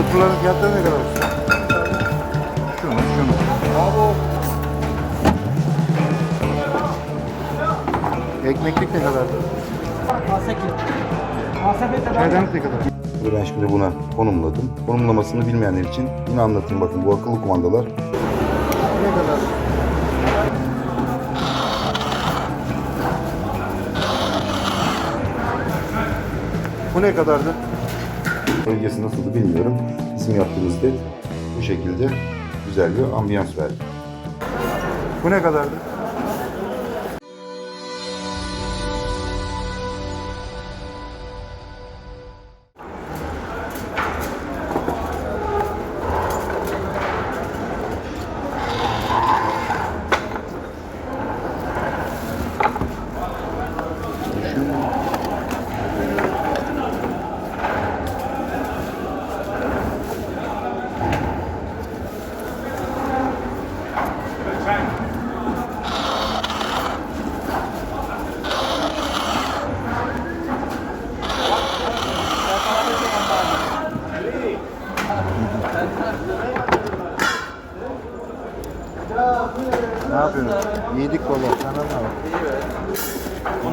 Skuterların fiyatları ne kadar usta? Şunu, şunu. Ekmeklik ne kadar? Çaydanlık ne kadar? Ben şimdi buna konumladım. Konumlamasını bilmeyenler için yine anlatayım bakın bu akıllı kumandalar. Ne kadar? Bu ne kadardı? Bölgesi nasıldı bilmiyorum. Bizim yaptığımız led bu şekilde güzel bir ambiyans verdi. Bu ne kadardı?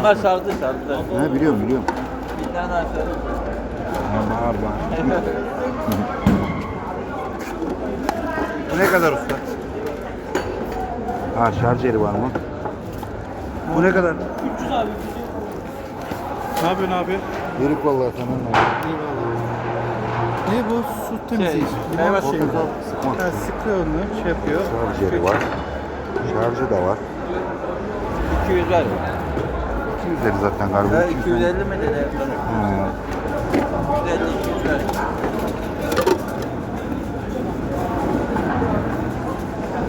Bunlar sardı sardı. Ha biliyorum biliyorum. Bir tane sardı. Bağır bağır. Bu ne kadar usta? Ha şarj yeri var mı? Bu ne kadar? Ne yapıyorsun abi? Yedik vallahi ne var? Ne bu? Su temizleyici. Şey, meyve suyu. Sıkma. Ha, sıkıyor onu, şey yapıyor. Şarj yeri var. Şarjı da var. 200 var. 250 zaten galiba. 200 250 mi dedi? Ha. 250 200 var.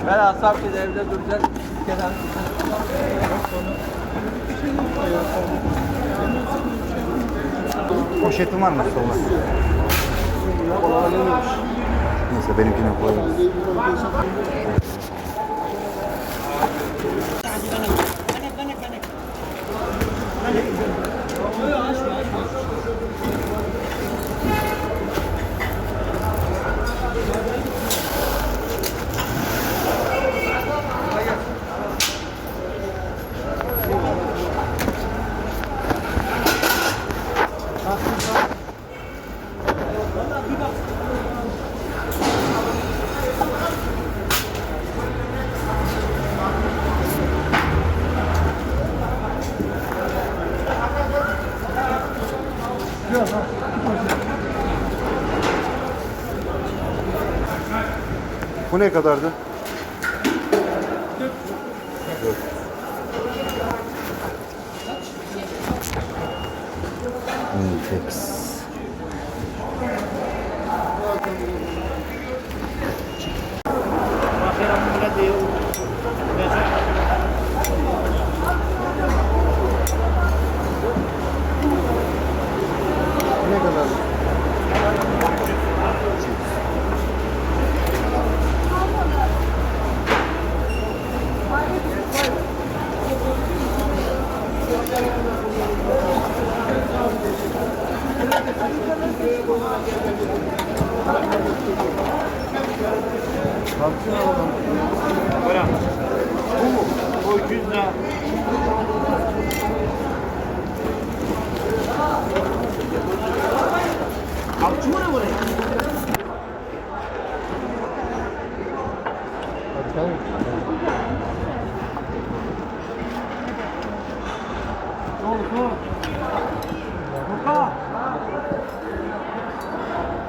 Ben asap bir evde duracak. Kenar. Poşetin var mı sola? Neyse benimkine koyalım. Hani? Açma, açma. Bu ne kadardı? Dört. Intex. Ne kadar? Bırak. Bu mu? Bu 200 lira. Kapçı mı ne buraya? Bakalım. Ne oldu? Ne oldu? Buka!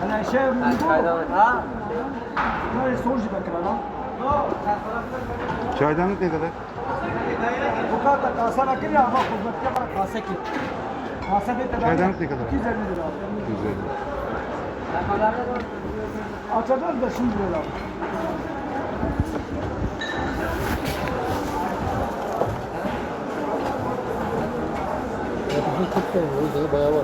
Hani şey, bu. Ha? Çaydanlık ne kadar? Bu kadar kasa rakip ya ama kuzmetçe bana kasa ki. Kasa bir tedavi. Çaydanlık ne kadar? 250 lira. 250. Açacağız da şimdi lira. Bu çok bayağı var.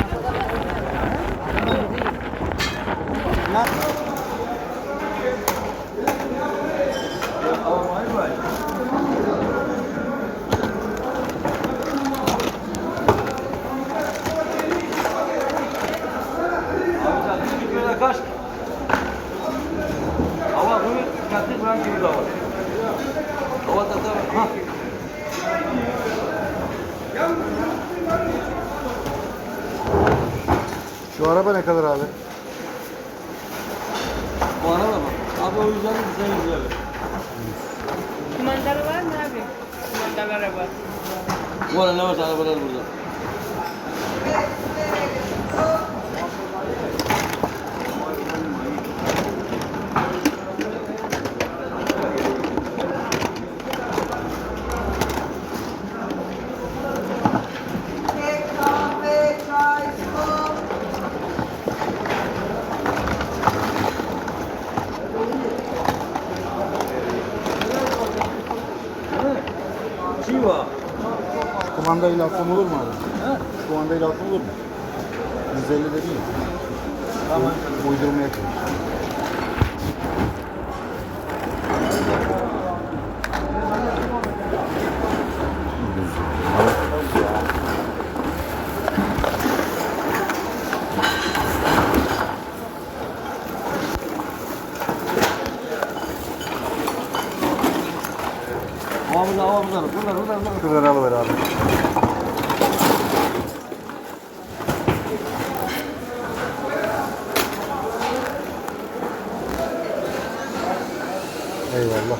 Şu araba ne kadar abi? Bu araba bak. Abi o yüzden bize güzel. Kumandalı var mı abi? Kumandalı araba. Bu arada ne varsa arabalar burada. Çiva. Kumandayla alsam olur mu abi? Kumandayla alsam olur mu? 150 de değil. Tamam. Uydurmaya çalışıyorum. Havamıza havamıza. Bunlar bunlar bunlar. Şuradan alıver abi. Eyvallah.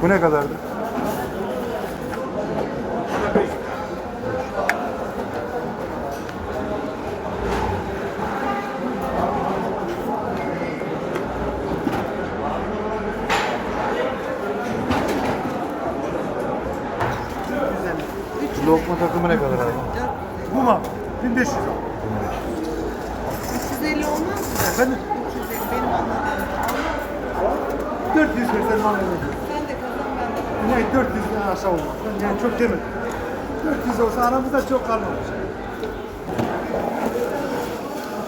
Bu ne kadardı? Lokma takımı ne kadar abi? Bu mu? 1500. 350 olmaz mı? Efendim? 350 benim anladığım. 400 versen anladım. Ne 400'den aşağı olmaz. Ben yani çok demedim. 400 olsa aramızda çok kalmamış.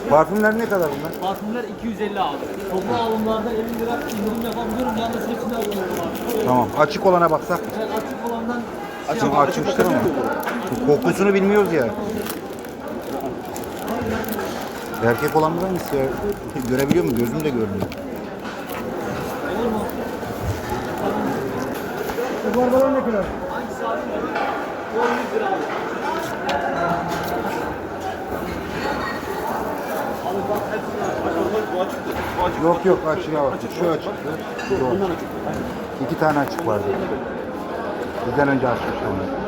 Parfümler ne kadar bunlar? Parfümler 250 abi. Toplu alımlarda 50 lira indirim yapabiliyorum. Yalnız hepsini alıyorum abi. Tamam. Açık olana baksak. Ben açık olandan Açık açmıştır ama. Kokusunu bilmiyoruz ya. Erkek olan mı hangisi ya? Görebiliyor mu? Gözüm de görmüyor. Bu arabalar ne kadar? Yok yok açığa bak. Şu açıktı. Şu açık. İki tane açık vardı. Bizden önce açmıştı onu.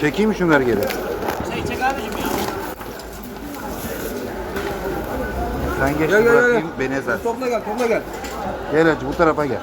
Çekeyim şunları geri? Sen geç Gel, gel, bırakayım gel. beni ezer. Topla gel topla gel. Gel hacı bu tarafa gel.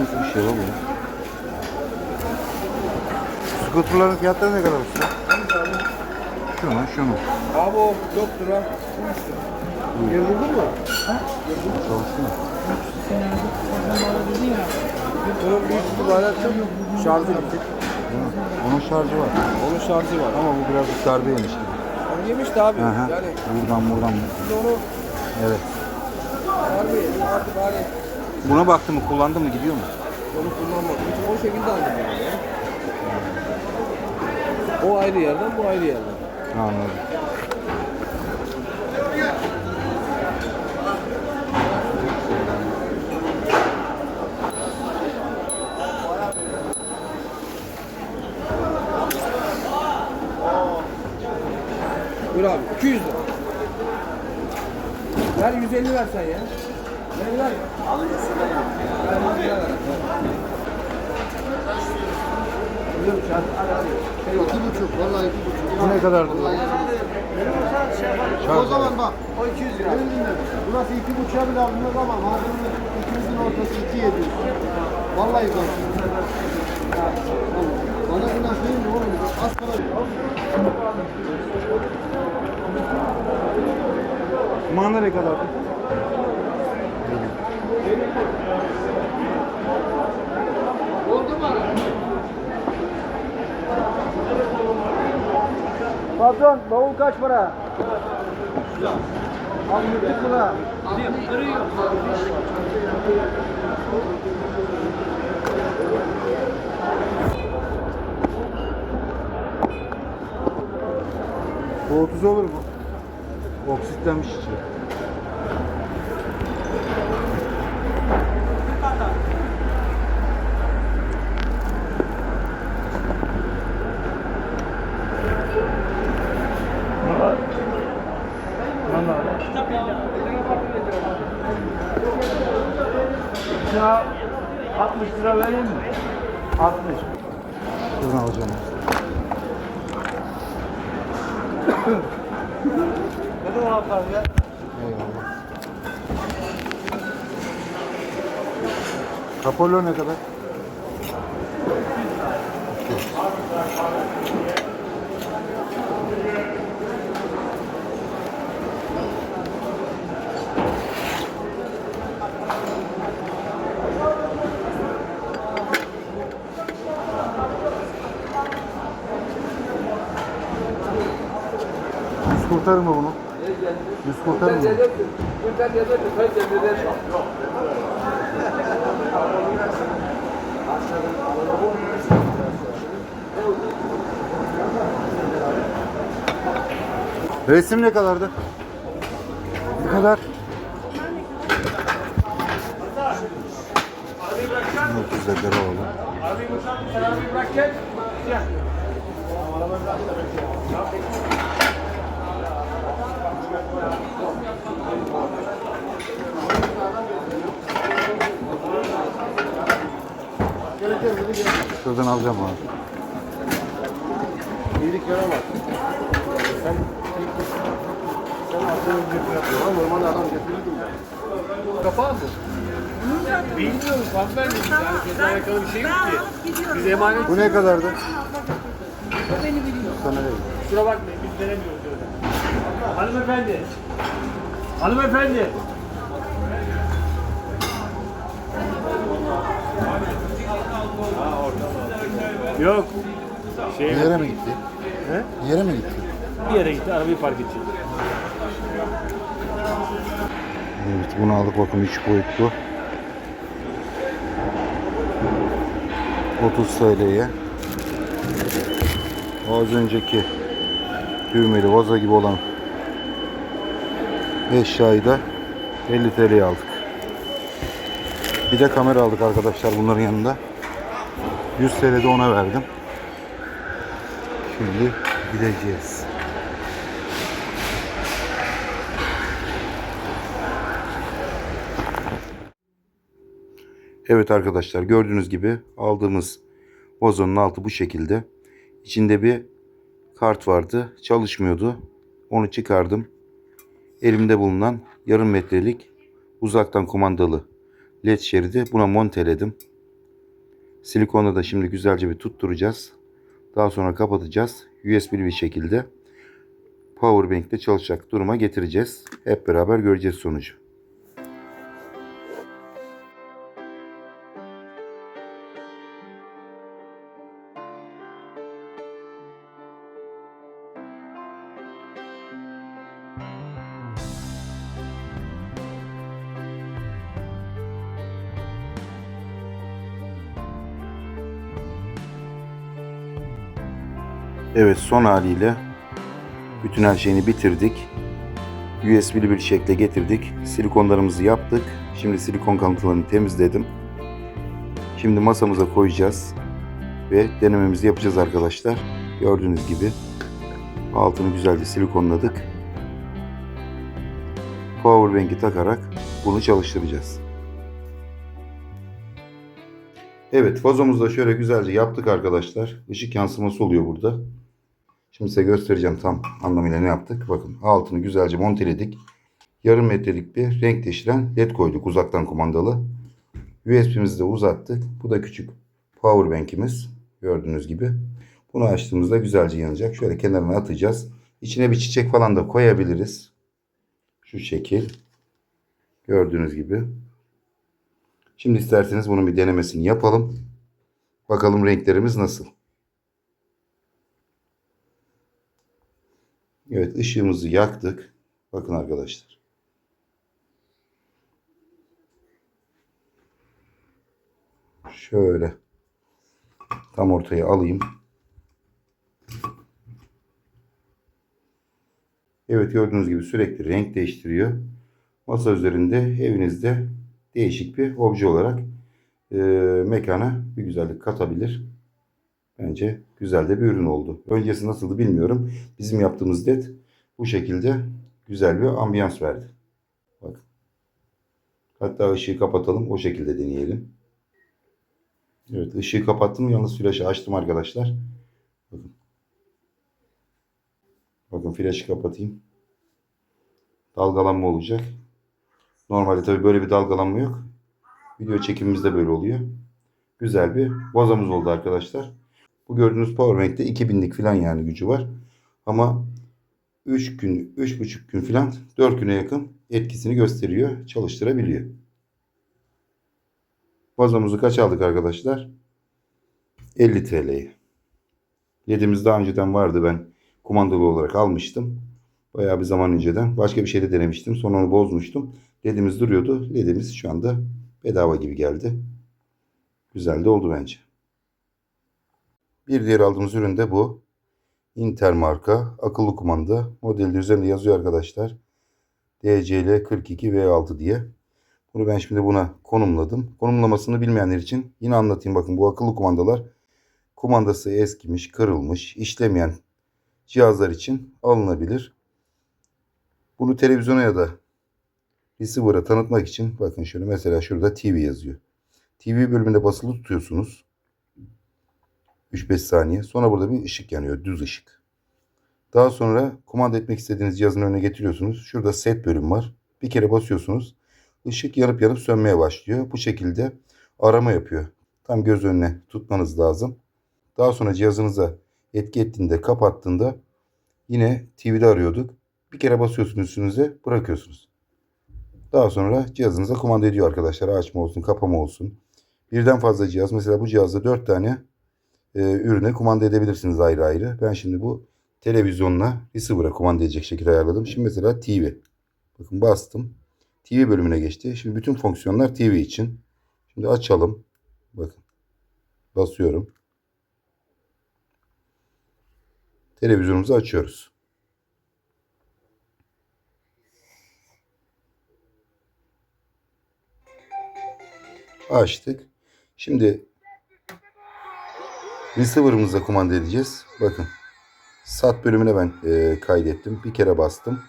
Nasıl bir şey var bu? Skuterların fiyatları ne kadar usta? Şunu, şunu. Abi o 4 lira. Yoruldun mu? Çalıştı mı? Bunun büyük ihtimalle şarjı bitti. Onun şarjı var. Onun şarjı var. Ama bu birazcık darbe yemiş gibi. Onu yemiş de abi. Aha. Yani Buradan buradan. şimdi onu Evet. artık bari Buna baktı mı kullandı mı gidiyor mu? onu kullanmadım. Hiç o şekilde aldım yani. ya. O ayrı yerden, bu ayrı yerden. Anladım. Buyur abi. 200 lira. Ver 150 ver sen ya. Ver ver. Al İki buçuk. Vallahi iki buçuk. Bu ne kadardı? O zaman bak. O 200 lira. Burası iki buçuğa bile alınmaz ama malzemenin ikimizin ortası iki yedi. Vallahi bak. Bana günah değil mi oğlum? Az para. Kumanda ne kadardı? Patron bavul kaç para? Al yırtık buna. Bu 30 olur mu? Oksitlenmiş içi. Sana 60 lira vereyim mi? 60. Şuradan alacağım. Ne kadar atar ya? Eyvallah. Kapolo ne kadar? Yüz kurtarır mı bunu? Yüz kurtarır mı? Resim ne kadardı? Ne kadar? 1900 lira oldu. Şuradan alacağım abi. İyilik yaramaz. Sen sen arkadan ücretini yapıyorsun ama normalde adam getirirdim ben. Kapağı mı? Bilmiyoruz hanımefendi. Yani bizle alakalı bir şey yok ki. Biz emanet Bu ne kadardı? O beni biliyor. Sana vereyim. kusura bakmayın biz veremiyoruz. Hanımefendi. Hanımefendi. Yok. Şey Bir yere mi gitti? He? Bir yere mi gitti? bir yere gitti arabayı park edecek. Evet bunu aldık bakın 3 boyutlu. 30 TL'ye. Az önceki düğmeli vaza gibi olan eşyayı da 50 TL'ye aldık. Bir de kamera aldık arkadaşlar bunların yanında. 100 TL de ona verdim. Şimdi gideceğiz. Evet arkadaşlar gördüğünüz gibi aldığımız vazonun altı bu şekilde. İçinde bir kart vardı. Çalışmıyordu. Onu çıkardım. Elimde bulunan yarım metrelik uzaktan kumandalı led şeridi buna monteledim. Silikonla da şimdi güzelce bir tutturacağız. Daha sonra kapatacağız. USB'li bir şekilde. powerbank'te çalışacak duruma getireceğiz. Hep beraber göreceğiz sonucu. Evet son haliyle bütün her şeyini bitirdik. USB'li bir şekle getirdik. Silikonlarımızı yaptık. Şimdi silikon kalıntılarını temizledim. Şimdi masamıza koyacağız. Ve denememizi yapacağız arkadaşlar. Gördüğünüz gibi altını güzelce silikonladık. Powerbank'i takarak bunu çalıştıracağız. Evet vazomuzu da şöyle güzelce yaptık arkadaşlar. Işık yansıması oluyor burada. Şimdi size göstereceğim tam anlamıyla ne yaptık. Bakın altını güzelce monteledik. Yarım metrelik bir renk değiştiren led koyduk uzaktan kumandalı. USB'mizi de uzattık. Bu da küçük power bank'imiz. Gördüğünüz gibi. Bunu açtığımızda güzelce yanacak. Şöyle kenarına atacağız. İçine bir çiçek falan da koyabiliriz. Şu şekil. Gördüğünüz gibi. Şimdi isterseniz bunun bir denemesini yapalım. Bakalım renklerimiz nasıl. Evet ışığımızı yaktık. Bakın arkadaşlar. Şöyle tam ortaya alayım. Evet gördüğünüz gibi sürekli renk değiştiriyor. Masa üzerinde evinizde değişik bir obje olarak e, mekana bir güzellik katabilir. Bence güzel de bir ürün oldu. Öncesi nasıldı bilmiyorum. Bizim yaptığımız led bu şekilde güzel bir ambiyans verdi. Bak. Hatta ışığı kapatalım. O şekilde deneyelim. Evet ışığı kapattım. Yalnız flaşı açtım arkadaşlar. Bakın. Bakın flaşı kapatayım. Dalgalanma olacak. Normalde tabii böyle bir dalgalanma yok. Video çekimimizde böyle oluyor. Güzel bir vazamız oldu arkadaşlar. Bu gördüğünüz powerbank'te 2000'lik falan yani gücü var. Ama 3 gün, 3,5 gün falan 4 güne yakın etkisini gösteriyor. Çalıştırabiliyor. Vazomuzu kaç aldık arkadaşlar? 50 TL'ye. Ledimiz daha önceden vardı ben kumandalı olarak almıştım. Bayağı bir zaman önceden. Başka bir şeyde denemiştim. Sonra onu bozmuştum. Ledimiz duruyordu. Ledimiz şu anda bedava gibi geldi. Güzel de oldu bence. Bir diğer aldığımız ürün de bu. Inter marka akıllı kumanda. Modelde üzerinde yazıyor arkadaşlar. DCL 42 V6 diye. Bunu ben şimdi buna konumladım. Konumlamasını bilmeyenler için yine anlatayım. Bakın bu akıllı kumandalar kumandası eskimiş, kırılmış, işlemeyen cihazlar için alınabilir. Bunu televizyona ya da receiver'a tanıtmak için bakın şöyle mesela şurada TV yazıyor. TV bölümünde basılı tutuyorsunuz. 3-5 saniye. Sonra burada bir ışık yanıyor. Düz ışık. Daha sonra kumanda etmek istediğiniz cihazın önüne getiriyorsunuz. Şurada set bölüm var. Bir kere basıyorsunuz. Işık yanıp yanıp sönmeye başlıyor. Bu şekilde arama yapıyor. Tam göz önüne tutmanız lazım. Daha sonra cihazınıza etki ettiğinde kapattığında yine TV'de arıyorduk. Bir kere basıyorsunuz üstünüze bırakıyorsunuz. Daha sonra cihazınıza kumanda ediyor arkadaşlar. Açma olsun kapama olsun. Birden fazla cihaz. Mesela bu cihazda 4 tane e, ürüne kumanda edebilirsiniz ayrı ayrı. Ben şimdi bu televizyonla receiver'a kumanda edecek şekilde ayarladım. Şimdi mesela TV. Bakın bastım. TV bölümüne geçti. Şimdi bütün fonksiyonlar TV için. Şimdi açalım. Bakın. Basıyorum. Televizyonumuzu açıyoruz. Açtık. Şimdi receiver'ımıza kumanda edeceğiz. Bakın. Sat bölümüne ben e, kaydettim. Bir kere bastım.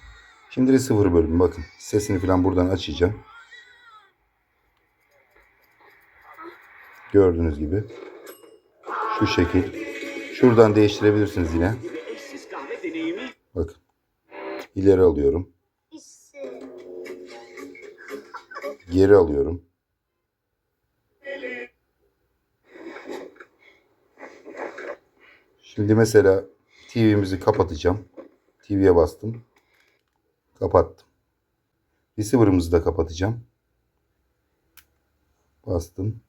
Şimdi receiver bölümü bakın. Sesini falan buradan açacağım. Gördüğünüz gibi. Şu şekil. Şuradan değiştirebilirsiniz yine. Bakın. İleri alıyorum. Geri alıyorum. Şimdi mesela TV'mizi kapatacağım. TV'ye bastım. Kapattım. Receiver'ımızı da kapatacağım. Bastım.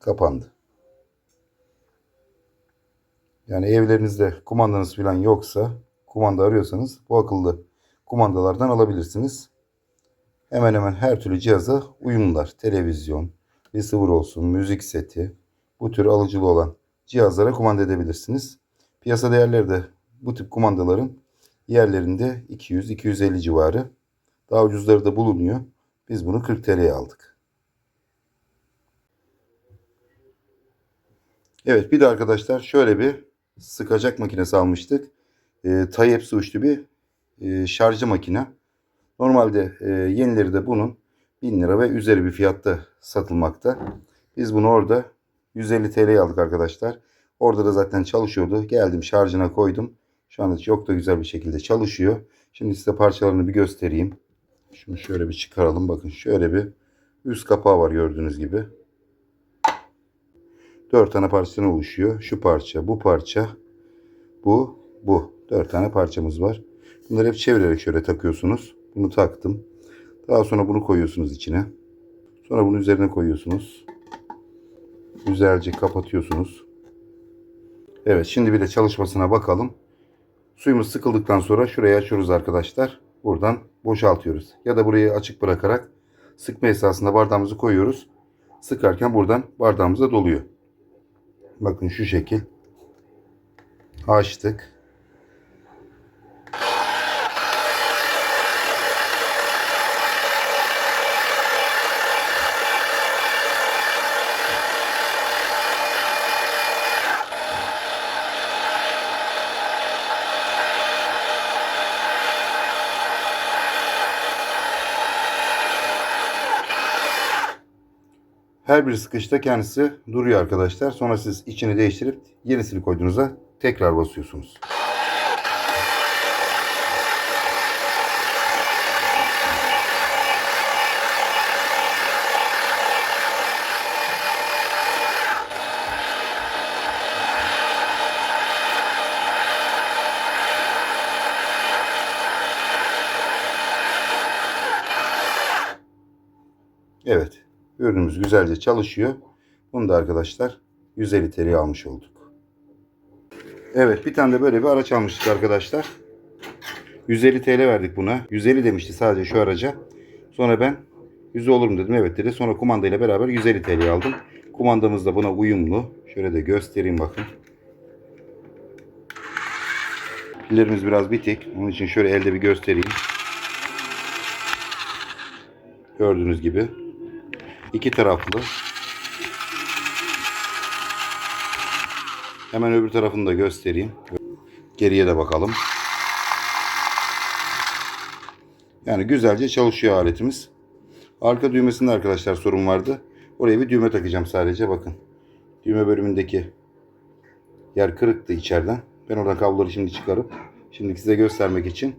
Kapandı. Yani evlerinizde kumandanız falan yoksa kumanda arıyorsanız bu akıllı kumandalardan alabilirsiniz. Hemen hemen her türlü cihaza uyumlular. Televizyon, receiver olsun, müzik seti bu tür alıcılı olan cihazlara kumanda edebilirsiniz. Piyasa değerleri de bu tip kumandaların yerlerinde 200-250 civarı. Daha ucuzları da bulunuyor. Biz bunu 40 TL'ye aldık. Evet bir de arkadaşlar şöyle bir sıkacak makinesi almıştık. E, Type-C uçlu bir e, şarjı makine. Normalde e, yenileri de bunun 1000 lira ve üzeri bir fiyatta satılmakta. Biz bunu orada 150 TL'ye aldık arkadaşlar. Orada da zaten çalışıyordu. Geldim şarjına koydum. Şu anda çok da güzel bir şekilde çalışıyor. Şimdi size parçalarını bir göstereyim. Şunu şöyle bir çıkaralım. Bakın şöyle bir üst kapağı var gördüğünüz gibi. 4 tane parçadan oluşuyor. Şu parça, bu parça, bu, bu. 4 tane parçamız var. Bunları hep çevirerek şöyle takıyorsunuz. Bunu taktım. Daha sonra bunu koyuyorsunuz içine. Sonra bunu üzerine koyuyorsunuz. Güzelce kapatıyorsunuz. Evet şimdi bir de çalışmasına bakalım. Suyumuz sıkıldıktan sonra şurayı açıyoruz arkadaşlar. Buradan boşaltıyoruz. Ya da burayı açık bırakarak sıkma esasında bardağımızı koyuyoruz. Sıkarken buradan bardağımıza doluyor. Bakın şu şekil. Açtık. Her bir sıkışta kendisi duruyor arkadaşlar. Sonra siz içini değiştirip yenisini koyduğunuzda tekrar basıyorsunuz. Evet. Ürünümüz güzelce çalışıyor. Bunu da arkadaşlar 150 TL almış olduk. Evet bir tane de böyle bir araç almıştık arkadaşlar. 150 TL verdik buna. 150 demişti sadece şu araca. Sonra ben 100 olur mu dedim. Evet dedi. Sonra kumandayla beraber 150 TL aldım. Kumandamız da buna uyumlu. Şöyle de göstereyim bakın. Pillerimiz biraz bitik. Onun için şöyle elde bir göstereyim. Gördüğünüz gibi. İki taraflı. Hemen öbür tarafını da göstereyim. Geriye de bakalım. Yani güzelce çalışıyor aletimiz. Arka düğmesinde arkadaşlar sorun vardı. Oraya bir düğme takacağım sadece bakın. Düğme bölümündeki yer kırıktı içeriden. Ben oradan kabloları şimdi çıkarıp şimdi size göstermek için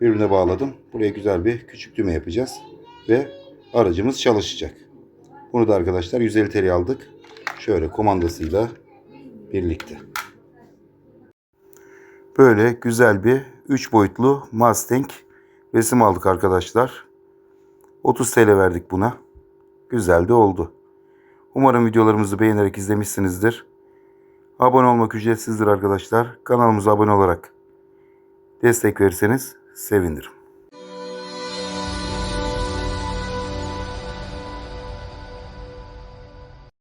birbirine bağladım. Buraya güzel bir küçük düğme yapacağız. Ve aracımız çalışacak. Bunu da arkadaşlar 150 TL aldık. Şöyle kumandasıyla birlikte. Böyle güzel bir 3 boyutlu Mustang resim aldık arkadaşlar. 30 TL verdik buna. Güzel de oldu. Umarım videolarımızı beğenerek izlemişsinizdir. Abone olmak ücretsizdir arkadaşlar. Kanalımıza abone olarak destek verirseniz sevinirim.